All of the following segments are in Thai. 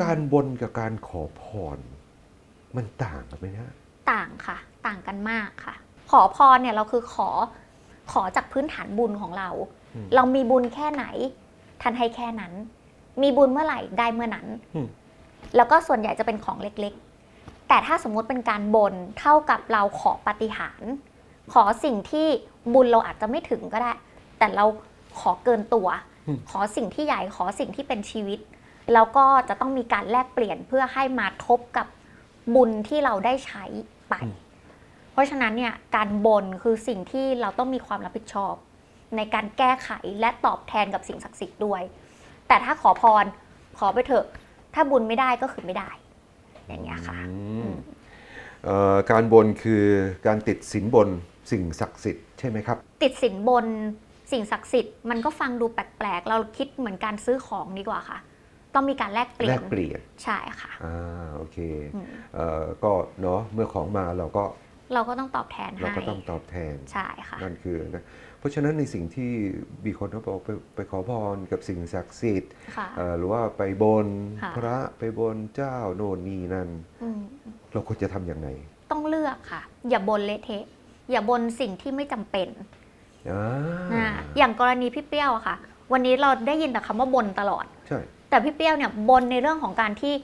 การบนกับการขอพร มันต่างกันไหมนะต่างค่ะ ต่างกันมากค่ะ ขอพรเนี่ยเราคือขอขอจากพื้นฐานบุญของเราอืมเรามีบุญแค่ไหนท่านให้แค่นั้น มีบุญเมื่อไหร่ได้เมื่อนั้นอืมแล้วก็ส่วนใหญ่จะเป็นของเล็กๆ แต่ถ้าสมมุติเป็นการบนเท่ากับเราขอปาฏิหารย์ขอสิ่งที่บุญเราอาจจะไม่ถึงก็ได้ แต่เราขอเกินตัว ขอสิ่งที่ใหญ่ขอสิ่งที่เป็นชีวิต แล้วก็จะต้องมีการแลกเปลี่ยนเพื่อให้มาทบกับบุญที่เราได้ใช้ไป เพราะฉะนั้นเนี่ยการบนคือสิ่งที่เราต้องมีความรับผิดชอบ ในการแก้ไขและตอบแทนกับสิ่งศักดิ์สิทธิ์ด้วย แต่ถ้าขอพรขอไปเถอะ ถ้าบุญไม่ได้ก็คือไม่ได้ อย่างเงี้ยค่ะอืมเอ่อการบนคือการติดสินบนสิ่งศักดิ์สิทธิ์ใช่ไหมครับ ติดสินบนสิ่งศักดิ์สิทธิ์มันก็ฟังดูแปลกๆ เราคิดเหมือนการซื้อของดีกว่าค่ะ ต้องมีการแลกเปลี่แลยนกเปลี่ยนใช่ค่ะอ่าโอเคอืมเอ่อก็เนาะเมื่อของมาเราก็เราก็ต้องตอบแทนเราให้ก็ต้องตอบแทนใช่ค่ะนั่นคือนะเพราะฉะนั้นในสิ่งที่มีคนเขาบอกไปไปขอพรกับสิ่งศักดิ์สิทธิ์ค่ะเอ่อหรือว่าไปบนค่ะพระไปบนเจ้าโน่นนี่นั่นอืมเราควรจะทำอย่างไรต้องเลือกค่ะ อย่าบนเละเทะอย่าบนสิ่งที่ไม่จำเป็นอ่าอ่าอย่างกรณีพี่เปรี้ยวอะค่ะ วันนี้เราได้ยินแต่คำว่าบนตลอดใช่ แต่พี่เปรี้ยวเนี่ยบนในเรื่องของการที่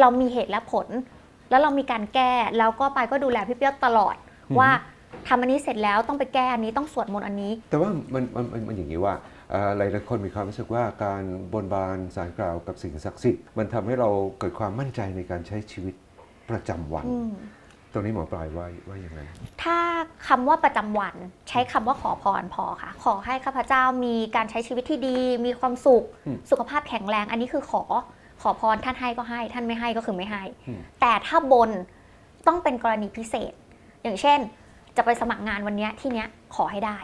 เรามีเหตุและผล แล้วเรามีการแก้แล้วก็ไปก็ดูแลพี่เปรี้ยวตลอดว่าทำอันนี้เสร็จแล้วต้องไปแก้อันนี้ต้องสวดมนต์อันนี้ แต่ว่ามันมันมันมันอย่างนี้ว่าเอ่อหลายหลายคนมีความรู้สึกว่าการบนบานสารกล่าวกับสิ่งศักดิ์สิทธิ์มันทำให้เราเกิดความมั่นใจในการใช้ชีวิตประจำวันอืม ตรงนี้หมอปลายว่าว่าอย่างไรถ้าคำว่าประจำวันใช้คำว่าขอพรพอค่ะ ขอให้ข้าพเจ้ามีการใช้ชีวิตที่ดี มีความสุขอืมสุขภาพแข็งแรง อันนี้คือขอขอพรท่านให้ก็ให้ ท่านไม่ให้ก็คือไม่ให้อืมแต่ถ้าบนต้องเป็นกรณีพิเศษ อย่างเช่น จะไปสมัครงานวันเนี้ยที่เนี้ยขอให้ได้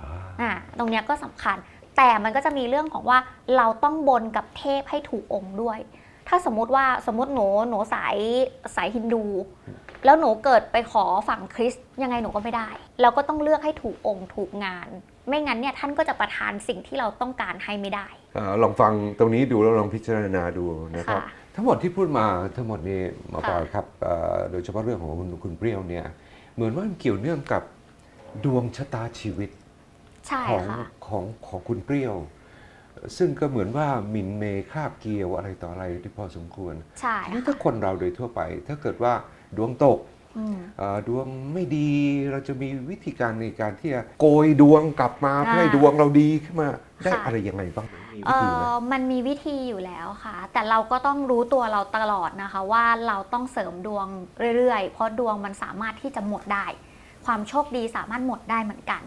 อ่าอ่าตรงเนี้ยก็สำคัญ แต่มันก็จะมีเรื่องของว่าเราต้องบนกับเทพให้ถูกองค์ด้วยถ้าสมมุติว่าสมมติหนูหนูสายสายฮินดู แล้วหนูเกิดไปขอฝั่งคริสต์ยังไงหนูก็ไม่ได้ เราก็ต้องเลือกให้ถูกองค์ถูกงาน ไม่งั้นเนี่ยท่านก็จะประทานสิ่งที่เราต้องการให้ไม่ได้อ่าลองฟังตรงนี้ดูแล้วลองพิจารณาดูนะครับค่ะทั้งหมดที่พูดมาทั้งหมดนี้หมอปลายค่ะครับเอ่อโดยเฉพาะเรื่องของคุณคุณเปรี้ยวเนี่ยเหมือนว่ามันเกี่ยวเนื่องกับดวงชะตาชีวิตใช่ของค่ะของของคุณเปรี้ยว ซึ่งก็เหมือนว่าหมินเมคาบเกี่ยวอะไรต่ออะไรที่พอสมควรใช่นี่ค่ะถ้าคนเราโดยทั่วไป ถ้าเกิดว่า ดวงตกอืมเอ่อดวงไม่ดีเราจะมีวิธีการในการที่จะโกยดวงกลับมาอ่าเพื่อให้ดวงเราดีขึ้นมาได้ค่ะอะไรยังไงบ้างมีเอวิธีไหมอมันมีวิธีอยู่แล้วค่ะ แต่เราก็ต้องรู้ตัวเราตลอดนะคะ ว่าเราต้องเสริมดวงเรื่อยๆ เพราะดวงมันสามารถที่จะหมดได้ ความโชคดีสามารถหมดได้เหมือนกัน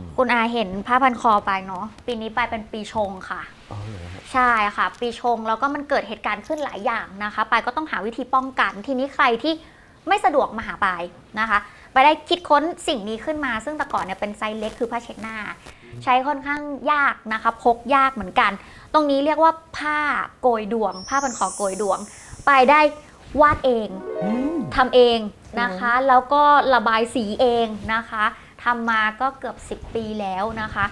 มคุณอาเห็นผ้าพันคอไปเนาะปีนี้ไปเป็นปีชงค่ะอ๋อเหรอฮะ ใช่ค่ะ ปีชงแล้วก็มันเกิดเหตุการณ์ขึ้นหลายอย่างนะคะปายก็ต้องหาวิธีป้องกัน ทีนี้ใครที่ไม่สะดวกมาหาปายนะคะไปายได้คิดค้นสิ่งนี้ขึ้นมา ซึ่งแต่ก่อนเนี่ยเป็นไซส์เล็กคือผ้าเช็ดหน้า ใช้ค่อนข้างยากนะคะ พกยากเหมือนกัน ตรงนี้เรียกว่าผ้าโกยดวง ผ้าพันคอโกยดวงปายได้วาดเองอืมทำเองนะคะ แล้วก็ระบายสีเองนะคะทำมาก็เกือบ 10 ปีแล้วนะคะ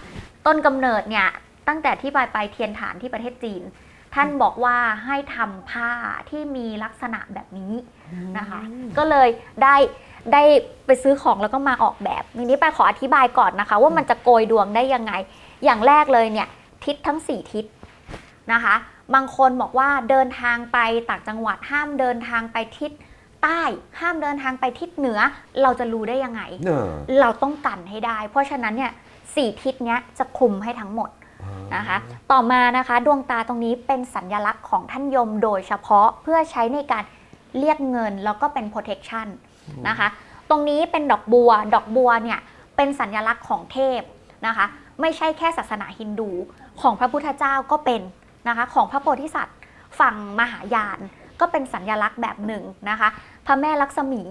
ต้นกำเนิดเนี่ย ตั้งแต่ที่ปายไปเทียนฐานที่ประเทศจีน ท่านบอกว่าให้ทำผ้าที่มีลักษณะแบบนี้นะคะ ก็เลยได้ได้ไปซื้อของแล้วก็มาออกแบบทีนี้ไปายขออธิบายก่อนนะคะ ว่ามันจะโกยดวงได้ยังไง อย่างแรกเลยเนี่ยทิศทั้ง 4 ทิศนะคะ บางคนบอกว่าเดินทางไปต่างจังหวัดห้ามเดินทางไปทิศใต้ห้ามเดินทางไปทิศเหนือ เราจะรู้ได้ยังไงเนอะเราต้องกันให้ได้ เพราะฉะนั้นเนี่ยสี่ทิศเนี้ยจะคลุมให้ทั้งหมด นะคะ ต่อมานะคะดวงตาตรงนี้เป็นสัญญลักษณ์ของท่านยมโดยเฉพาะเพื่อใช้ในการเรียกเงินแล้วก็เป็น protection นะคะ ตรงนี้เป็นดอกบัว ดอกบัวเนี่ยเป็นสัญลักษณ์ของเทพนะคะ ไม่ใช่แค่ศาสนาฮินดู ของพระพุทธเจ้าก็เป็นนะคะ ของพระโพธิสัตว์ฝั่งมหายานก็เป็นสัญลักษณ์แบบหนึ่งนะคะ พระแม่ลักษมี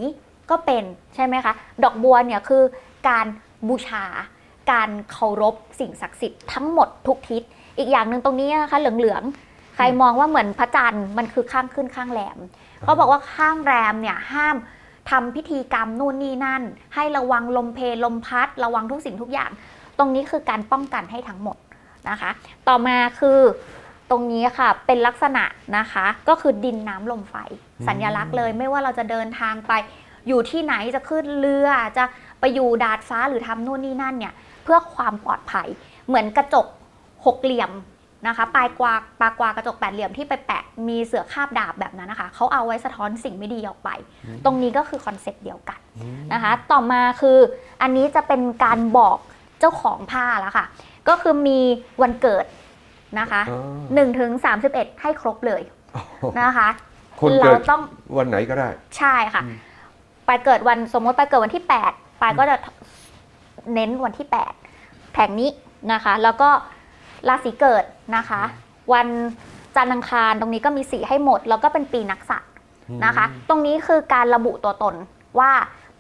ก็เป็นใช่ไหมคะ ดอกบัวเนี่ยคือการบูชา การเคารพสิ่งศักดิ์สิทธิ์ทั้งหมดทุกทิศ อีกอย่างหนึ่งตรงนี้นะคะเหลืองๆ ใครมองว่าเหมือนพระจันทร์มันคือข้างขึ้นข้างแรมเขาบอกว่าข้างแรมเนี่ยห้ามทำพิธีกรรมนู่นนี่นั่น ให้ระวังลมเพลลมพัด ระวังทุกสิ่งทุกอย่าง ตรงนี้คือการป้องกันให้ทั้งหมดนะคะ ต่อมาคือตรงนี้ค่ะเป็นลักษณะนะคะ ก็คือดินน้ำลมไฟอืมสัญลักษณ์เลย ไม่ว่าเราจะเดินทางไปอยู่ที่ไหนจะขึ้นเรือจะไปอยู่ดาดฟ้าหรือทำนู่นนี่นั่นเนี่ยเพื่อความปลอดภัย เหมือนกระจกหกเหลี่ยมนะคะปลายกวาปลากวากระจกแปดเหลี่ยมที่ไปแปะมีเสือคาบดาบแบบนั้นนะคะเขาเอาไว้สะท้อนสิ่งไม่ดีออกไป ตรงนี้ก็คือคอนเซ็ปต์เดียวกันอืมนะคะต่อมาคืออันนี้จะเป็นการบอกเจ้าของผ้าแล้วค่ะ ก็คือมีวันเกิดนะคะอ่า1ถึง31ให้ครบเลยโอ้โหนะคะคนเกิเราดต้องวันไหนก็ได้ ใช่ค่ะอืมไปเกิดวันสมมติไปเกิดวันที่8ไปก็จะ เน้นวันที่ 8 แผงนี้นะคะ แล้วก็ราศีเกิดนะคะ วันจันทร์อังคารตรงนี้ก็มีสีให้หมด แล้วก็เป็นปีนักษัตริย์นะคะ ตรงนี้คือการระบุตัวตนว่า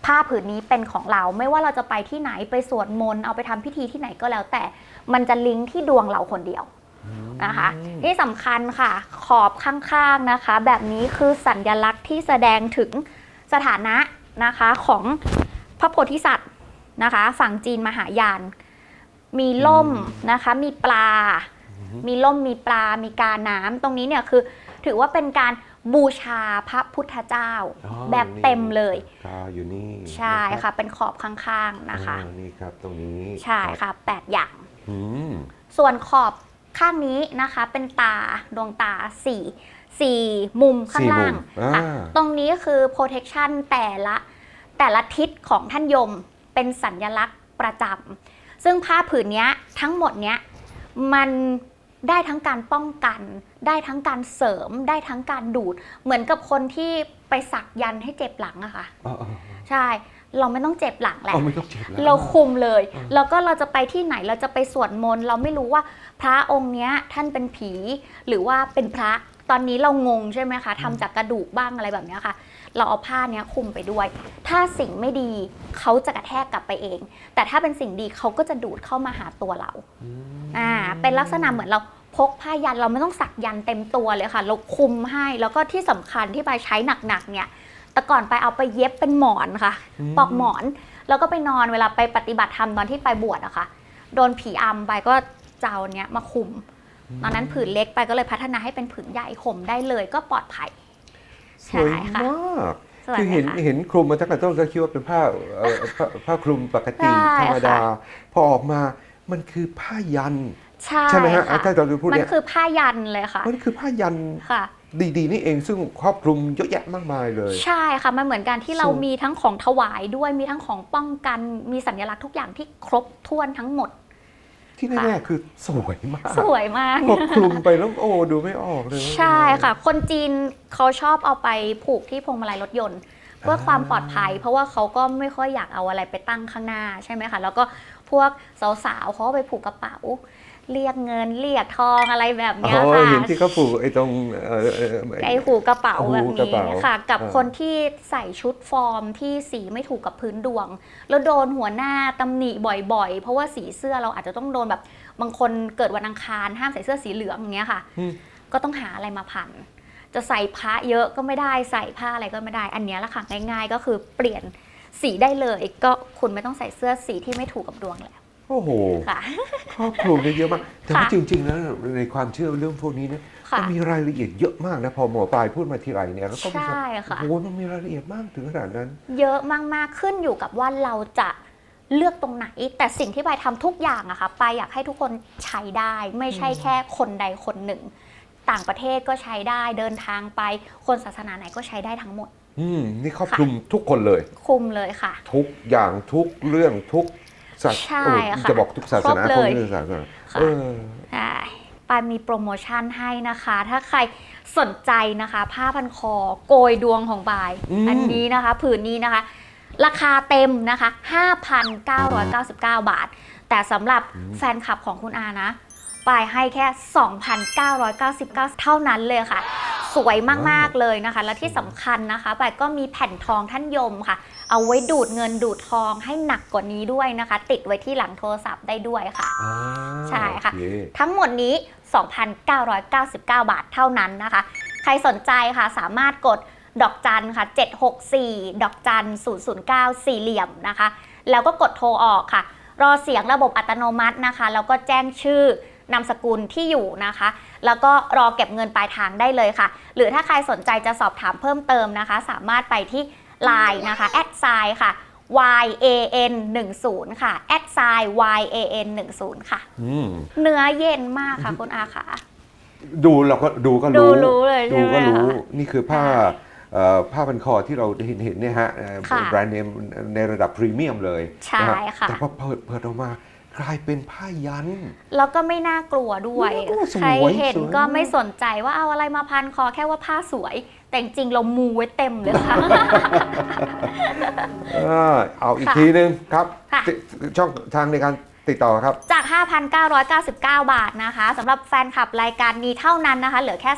ผ้าผืนนี้เป็นของเราไม่ว่าเราจะไปที่ไหนไปสวดมนต์เอาไปทำพิธีที่ไหนก็แล้ว แต่มันจะลิงก์ที่ดวงเราคนเดียวนะคะที่สำคัญค่ะ ขอบข้างๆนะคะ แบบนี้คือสัญลักษณ์ที่แสดงถึงสถานะนะคะของพระโพธิสัตว์ นะคะ ฝั่งจีนมหายาน มีล่มนะคะ มีปลา มีล่มมีปลา มีกาน้ำตรงนี้เนี่ยคือถือว่าเป็นการบูชาพระพุทธเจ้าอ๋อแบบเต็มเลยกาอยู่นี่ใช่นรับค่ะ เป็นขอบข้างๆนะคะอ่านี่ครับตรงนี้ใช่รับค่ะ8อย่างอืมส่วนขอบข้างนี้นะคะเป็นตาดวงตาสี่สี่มุมข้างสี่ล่ามุงมอ่าค่ะตรงนี้คือ protection แต่ละแต่ละทิศของท่านยม เป็นสัญญลักษณ์ประจำซึ่งผ้าผืนเนี้ยทั้งหมดเนี้ยมันได้ทั้งการป้องกัน ได้ทั้งการเสริม ได้ทั้งการดูด เหมือนกับคนที่ไปสักยันต์ให้เจ็บหลังอะค่ะอ๋ออ๋อใช่เราไม่ต้องเจ็บหลังแหละอ๋อไม่ต้องเจ็บแล้วเราคุมเลยอืมแล้วก็เราจะไปที่ไหนเราจะไปสวดมนต์เราไม่รู้ว่าพระองค์เนี้ยท่านเป็นผีหรือว่าเป็นพระ ตอนนี้เรางงใช่ไหมคะทำจากกระดูกบ้างอะไรแบบเนี้ยค่ะ เราเอาผ้าเนี้ยคลุมไปด้วย ถ้าสิ่งไม่ดีเขาจะกระแทกกลับไปเอง แต่ถ้าเป็นสิ่งดีเขาก็จะดูดเข้ามาหาตัวเราอืมอ่าเป็นลักษณะเหมือนเราพกผ้ายันเราไม่ต้องสักยันเต็มตัวเลยค่ะ เราคุมให้แล้วก็ที่สำคัญที่ไปใช้หนักๆเนี่ยแต่ก่อนไปเอาไปเย็บเป็นหมอนค่ะ ปอกหมอนแล้วก็ไปนอนเวลาไปปฏิบัติธรรมตอนที่ไปบวชอะค่ะ โดนผีอำไปก็เจ้าเนี้ยมาคุม ตอนนั้นผืนเล็กไปก็เลยพัฒนาให้เป็นผืนใหญ่ห่มได้เลยก็ปลอดภัยสวยใช่ค่ะมากสวยคือไหมเห็นคะเห็นคลุมมาตั้งแต่ต้นก็คิดว่าเป็นผ้าเอ่อผ้าผ้าคลุมปกติใช่ธรรมดาค่ะพอออกมามันคือผ้ายันใช่ใช่ไหมฮะค่ะถ้าเราจะพูดมันเนี่ยคือผ้ายันเลยค่ะ มันคือผ้ายันค่ะดีๆนี่เองซึ่งครอบคลุมเยอะแยะมากมายเลย ใช่ค่ะ มันเหมือนกันที่เราสวยมีทั้งของถวายด้วยมีทั้งของป้องกัน มีสัญลักษณ์ทุกอย่างที่ครบถ้วนทั้งหมด ที่แน่ๆคือสวยมากสวยมากพอคลุมไปแล้วโอ้ดูไม่ออกเลยว่าใช่ค่ะ คนจีนเขาชอบเอาไปผูกที่พวงมาลัยรถยนต์เพื่อความปลอดภัย เพราะว่าเขาก็ไม่ค่อยอยากเอาอะไรไปตั้งข้างหน้าใช่ไหมคะแล้วก็พวกสาวๆเขาก็ไปผูกกระเป๋า เรียกเงินเรียกทองอะไรแบบอ๋เนี้ยอค่ะเห็นที่เขาผูกไอ้ตรงเอ่อเอ่อไอหูกระเป๋าหูแบบกระนี้เป๋าค่ะ กับเออคนที่ใส่ชุดฟอร์มที่สีไม่ถูกกับพื้นดวง แล้วโดนหัวหน้าตำหนิบ่อยๆ เพราะว่าสีเสื้อเราอาจจะต้องโดนแบบบางคนเกิดวันอังคารห้ามใส่เสื้อสีเหลืองอย่างเงี้ยค่ะอืมก็ต้องหาอะไรมาพัน จะใส่พระเยอะก็ไม่ได้ใส่ผ้าอะไรก็ไม่ได้ อันเนี้ยแหละค่ะง่าย ๆ ก็คือเปลี่ยนสีได้เลยก็คุณไม่ต้องใส่เสื้อสีที่ไม่ถูกกับดวงแล้ว โอ้โหค่ะ ครอบคลุมได้เยอะมาก แต่ว่าค่ะจริงๆแล้วในความเชื่อเรื่องพวกนี้เนี่ยค่ะ มันมีรายละเอียดเยอะมากนะพอหมอปลายพูดมาทีไรเนี่ยแล้วก็รู้สึกใช่ค่ะ โอ้โหมันมีรายละเอียดมากถึงขนาดนั้น เยอะมาก ๆ ขึ้นอยู่กับว่าเราจะเลือกตรงไหน แต่สิ่งที่ปายทำทุกอย่างอะค่ะปายอยากให้ทุกคนใช้ได้ ไม่ใช่แค่คนใดคนหนึ่ง ต่างประเทศก็ใช้ได้เดินทางไป คนศาสนาไหนก็ใช้ได้ทั้งหมด อืมนี่ครอบคลุมทุกคนเลย คุมเลยค่ะ ทุกอย่างทุกเรื่องทุก ศาสใช่โอ้ค่ะ จะบอกทุกศาสนาครบเลยทุกศาสนาค่ะเออใช่ปายมีโปรโมชั่นให้นะคะ ถ้าใครสนใจนะคะ ผ้าพันคอโกยดวงของปาย อืม อันนี้นะคะ ผืนนี้นะคะ ราคาเต็มนะคะ 5,999 บาท แต่สำหรับแฟนคลับของคุณอานะปายให้แค่ 2,999 เท่านั้นเลยค่ะ สวยมาก ๆ เลยนะคะ และที่สำคัญนะคะปายก็มีแผ่นทองท่านยมค่ะ เอาไว้ดูดเงินดูดทองให้หนักกว่านี้ด้วยนะคะ ติดไว้ที่หลังโทรศัพท์ได้ด้วยค่ะ อ่าใช่ค่ะ โอเทั้งหมดนี้ 2,999 บาทเท่านั้นนะคะ ใครสนใจค่ะสามารถกดดอกจันค่ะ 764 ดอกจัน 009 สี่เหลี่ยมนะคะ แล้วก็กดโทรออกค่ะ รอเสียงระบบอัตโนมัตินะคะ แล้วก็แจ้งชื่อนามสกุลที่อยู่นะคะ แล้วก็รอเก็บเงินปลายทางได้เลยค่ะ หรือถ้าใครสนใจจะสอบถามเพิ่มเติมนะคะ สามารถไปที่ Line นะคะ แอดไซค่ะ y a n 1 0ค่ะ แอดไซ y a n 1 0ค่ะ อืม เนื้อเย็นมากค่ะคุณอาค่ะ ดูเราก็ดูก็ดูรู้รู้เลยใช่ดูไหมก็รู้ คะนี่คือผ้าเอ่อผ้าพันคอที่เราเห็นเห็นเนี่ยฮะเอ่อค่ะแบรนด์เนมในระดับพรีเมียมเลยใช่นฮค่ะ แต่พอเปิดเปิดออกมา กลายเป็นผ้ายัน แล้วก็ไม่น่ากลัวด้วยโอ้สวยใครเห็นสวยก็ไม่สนใจว่าเอาอะไรมาพันคอแค่ว่าผ้าสวย แต่จริงๆเรามูไว้เต็มเลยค่ะเออเอาอีกค่ะทีนึงครับค่ะติช่องทางในการติดต่อครับ จาก 5,999 บาทนะคะสำหรับแฟนคลับรายการนี้เท่านั้นนะคะ เหลือแค่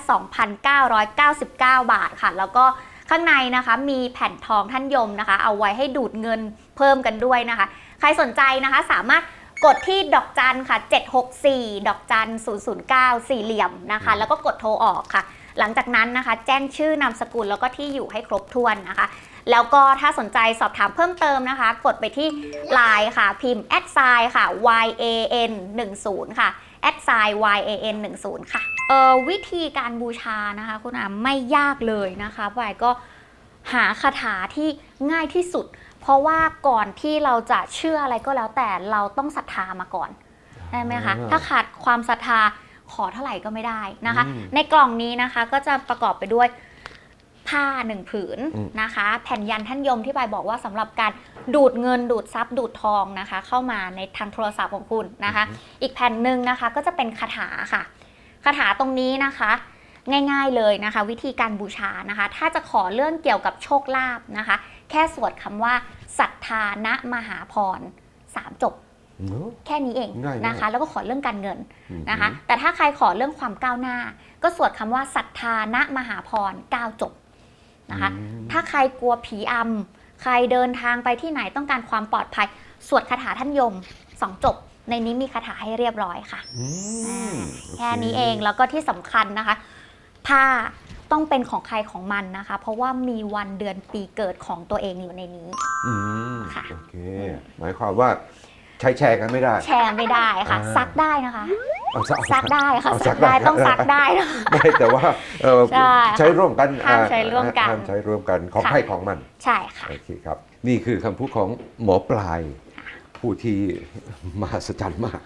2,999 บาทค่ะ แล้วก็ข้างในนะคะมีแผ่นทองท่านยมนะคะ เอาไว้ให้ดูดเงินเพิ่มกันด้วยนะคะ ใครสนใจนะคะสามารถ กดที่ดอกจันค่ะ 764 ดอกจัน 009 สี่เหลี่ยมนะคะ แล้วก็กดโทรออกค่ะ หลังจากนั้นนะคะ แจ้งชื่อนามสกุลแล้วก็ที่อยู่ให้ครบถ้วนนะคะ แล้วก็ถ้าสนใจสอบถามเพิ่มเติมนะคะ กดไปที่ Line ค่ะ พิมพ์ a d s i ค่ะ y a n 1 0ค่ะ a d s i y a n 1 0ค่ะเอ่อวิธีการบูชานะคะ คุณอามไม่ยากเลยนะคะปายก็หาคาถาที่ง่ายที่สุด เพราะว่าก่อนที่เราจะเชื่ออะไรก็แล้วแต่เราต้องศรัทธามาก่อนได้ไหมคะอ่าถ้าขาดความศรัทธาขอเท่าไหร่ก็ไม่ได้นะคะอืมในกล่องนี้นะคะก็จะประกอบไปด้วยผ้าหนึ่งผืนอืมนะคะ แผ่นยันท่านยมที่ปายบอกว่าสำหรับการดูดเงินดูดทรัพย์ดูดทองนะคะ เข้ามาในทางโทรศัพท์ของคุณนะคะ อีกแผ่นหนึ่งนะคะก็จะเป็นคาถาค่ะคาถาตรงนี้นะคะ ง่ายๆเลยนะคะ วิธีการบูชานะคะ ถ้าจะขอเรื่องเกี่ยวกับโชคลาภนะคะ แค่สวดคำว่าศรัทธานะมหาพรสามจบเนอะแค่นี้เองง่ายๆนะคะ แล้วก็ขอเรื่องการเงินอืมนะคะ แต่ถ้าใครขอเรื่องความก้าวหน้า ก็สวดคำว่าศรัทธานะมหาพรก้าวจบนะคะอืมถ้าใครกลัวผีอำใครเดินทางไปที่ไหนต้องการความปลอดภัย สวดคาถาท่านยมสองจบในนี้มีคาถาให้เรียบร้อยค่ะอืมโอเแค่นี้เองแล้วก็ที่สำคัญนะคะ ผ้าต้องเป็นของใครของมันนะคะ เพราะว่ามีวันเดือนปีเกิดของตัวเองอยู่ในนี้ อืมค่ะ โอเค หมายความว่าใช้แชร์กันไม่ได้ แชร์ไม่ได้ค่ะ อ่า ซักได้นะคะ เอาซักซักได้ค่ะ เอาซักได้ต้องซักได้นะคะ ไม่แต่ว่าเอ่อใช่ใช้ร่วมกันห้ามอ่ใช้ร่วมกันห้ามใช้ร่วมกันของค่ะ ใครของมัน ใช่ค่ะ โอเคครับ นี่คือคำพูดของหมอปลาย ผู้ที่มหัศจรรย์มาก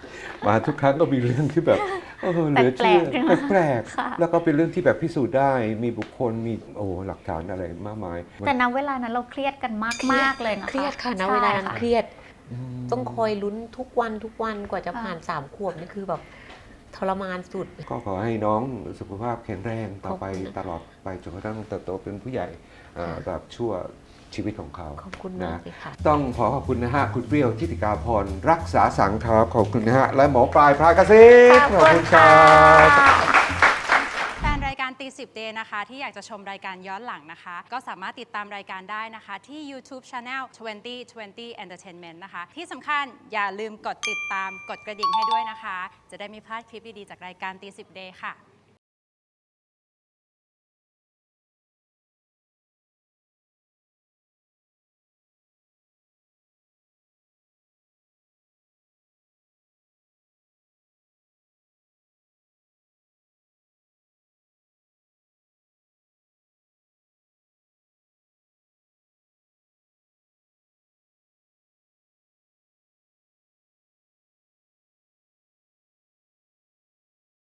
มาทุกครั้งก็มีเรื่องที่แบบเออเหลือเชื่อแปลกๆแปลกค่ะๆแล้วก็เป็นเรื่องที่แบบพิสูจน์ได้ มีบุคคลมีโอ้หลักฐานอะไรมากมาย แต่ณเวลานั้นเราเครียดกันมากมากๆเลยนะคะเครียดค่ะนะใช่เวลานั้นค่ะเครียดอืมต้องคอยลุ้นทุกวันทุกวันกว่าจะค่ะผ่านสามขวบนี่คือแบบทรมานสุด ก็ขอให้น้องสุขภาพแข็งแรงต่อไปขอบคุณตลอดไปจนกระทั่งเติบโตเป็นผู้ใหญ่เอ่อแบบชั่ว ชีวิตของเขาขอบคุณมากเลยค่ะ ต้องขอขอบคุณนะฮะ คุณเปรี้ยวทิติกาพรรักษาสังครับขอบคุณนะฮะ และหมอปลายพรากสิทธิ์ขอบคุณครัค่ะบแฟนรายการตีสิบเดนะคะ ที่อยากจะชมรายการย้อนหลังนะคะ ก็สามารถติดตามรายการได้นะคะ ที่ YouTube Channel 2020 Entertainment นะคะ ที่สำคัญอย่าลืมกดติดตามกดกระดิ่งให้ด้วยนะคะ จะได้ไม่พลาดคลิปดีๆจากรายการตีสิบเดค่ะ